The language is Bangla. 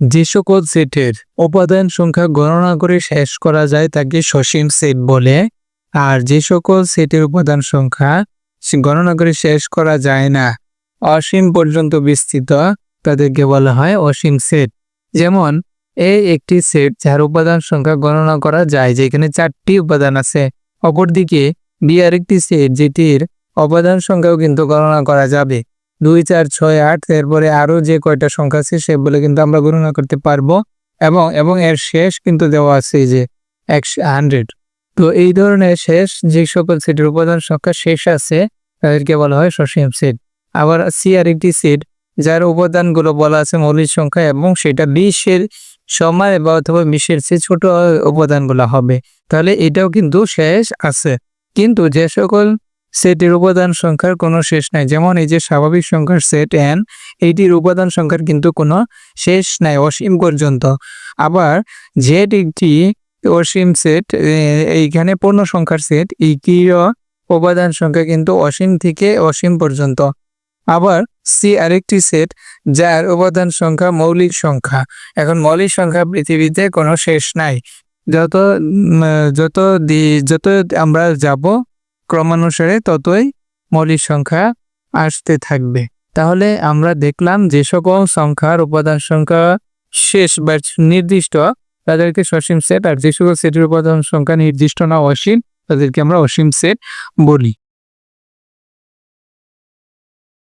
যে সকল সেটের উপাদান সংখ্যা গণনা করে শেষ করা যায় তাকে সসীম সেট বলে। আর যে সকল সেটের উপাদান সংখ্যা গণনা করে শেষ করা যায় না, অসীম পর্যন্ত বিস্তৃত, তাদেরকে বলা হয় অসীম সেট। যেমন, এ একটি সেট যার উপাদান সংখ্যা গণনা করা যায়, যেখানে চারটি উপাদান আছে। অপরদিকে, বি আরেকটি সেট যেটির উপাদান সংখ্যাও কিন্তু গণনা করা যাবে। দুই চার ছয় আট, এরপরে আরও যে কয়টা সংখ্যা আছে সেগুলো কিন্তু আমরা গণনা করতে পারব। এবং এবং এর শেষ কিন্তু দেওয়া আছে যে একশো, হান্ড্রেড। তো এই ধরনের শেষ যে সকল সেটের উপাদান সংখ্যা শেষ আছে, তাদেরকে বলা হয় সসীম সেট। আবার সি আর একটি সেট, যার উপাদানগুলো বলা আছে মৌলিক সংখ্যা এবং সেটা বিশের সময় বা অথবা বিশের চেয়ে ছোট উপাদানগুলো হবে। তাহলে এটাও কিন্তু শেষ আছে। কিন্তু যে সকল সেটের উপাদান সংখ্যার কোনো শেষ নাই। যেমন এই যে স্বাভাবিক সংখ্যার সেট এন এইটির উপাদান সংখ্যার কিন্তু কোনো শেষ নাই, অসীম পর্যন্ত। আবার জেড একটি অসীম সেট এইখানে পূর্ণ সংখ্যার সেট এই কিও উপাদান সংখ্যা কিন্তু অসীম থেকে অসীম পর্যন্ত। আবার সি আরেকটি সেট যার উপাদান সংখ্যা মৌলিক সংখ্যা। এখন মৌলিক সংখ্যা পৃথিবীতে কোনো শেষ নাই। যত যত যত আমরা যাব ক্রমানুসারে ততই মৌলিক সংখ্যা আসতে থাকবে। তাহলে আমরা দেখলাম যে সকল সংখ্যার উপাদান সংখ্যা শেষ বা নির্দিষ্ট তাদেরকে সসীম সেট আর যে সকল সেটের উপাদান সংখ্যা নির্দিষ্ট না অসীম, তাদেরকে আমরা অসীম সেট বলি।